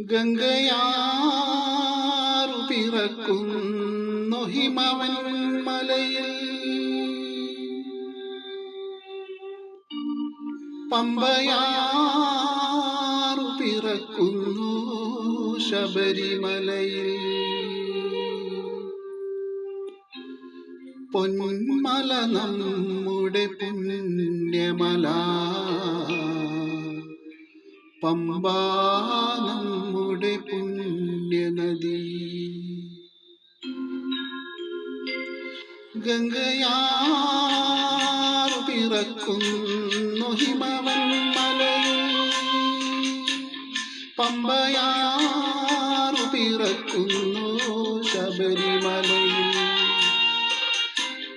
ഗംഗയാറു പിറക്കുന്നു ഹിമവൻ മലയിൽ. പമ്പയാറു പിറക്കുന്നു ശബരിമലയിൽ. പൊന്മല നമ്മുടെ പുണ്യമല. പമ്പ നമ്മുടെ പുണ്യനദി. ഗംഗയാർ പിറക്കുന്നു ഹിമവൻ മലയിൽ പമ്പയാറു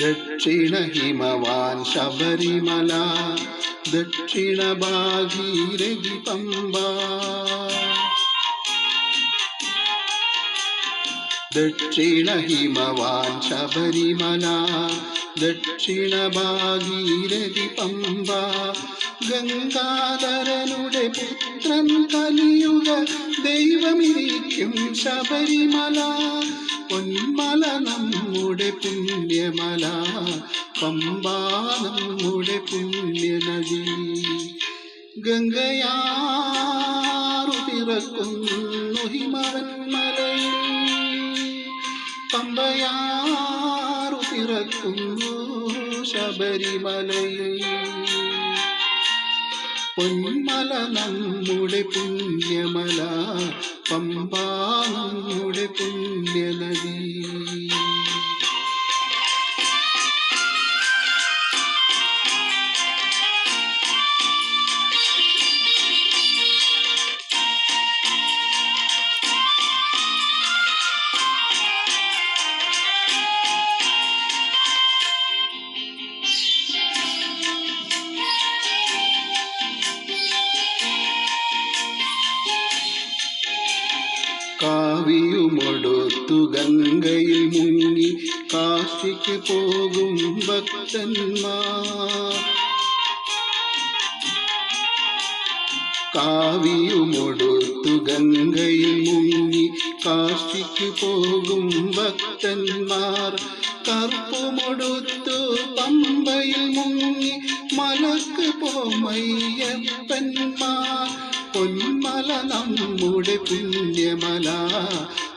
ദക്ഷിണ ഹിമവാൻ ശബരിമല ദക്ഷിണ ഭാഗീരഥി പമ്പ ദക്ഷിണ ഹിമവാൻ ശബരിമല ദക്ഷിണ ഭാഗീരഥി പമ്പ ഗംഗാധരനുടെ പുത്രൻ കലിയുഗ ദൈവമിരിക്കും ശബരിമല പൊന്മല നമ്മുടെ പുണ്യമല പമ്പ നമ്മുടെ പുണ്യനദി. ഗംഗയാറു പിറക്കുന്നു ഹിമവൻ മലയിൽ. പമ്പയാറു പിറക്കുന്നു ശബരിമലയിൽ. പൊന്മല നമ്മുടെ പുണ്യമല പമ്പ നമ്മുടെ പുണ്യനദി. കാവിയുമൊടുത്തു ഗംഗയിൽ മുങ്ങി കാശിക്ക് പോകും ഭക്തന്മാർ. കാവിയുമൊടുത്തു ഗംഗയിൽ മുങ്ങി കാശിക്ക് പോകും ഭക്തന്മാർ. കറുപ്പുമൊടുത്തു പമ്പയിൽ മുങ്ങി മലക്ക് പോമയ്യപ്പന്മാർ പൊന്മല നമ്മുടെ പുണ്യമല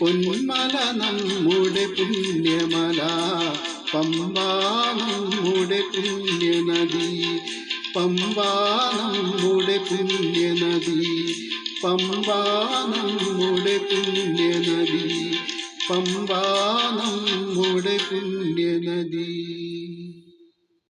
പൊന്മല നമ്മുടെ പുണ്യമല പമ്പ നമ്മുടെ പുണ്യനദി പമ്പ നമ്മുടെ പുണ്യനദി പമ്പ നമ്മുടെ പുണ്യനദി പമ്പ നമ്മുടെ പുണ്യനദി.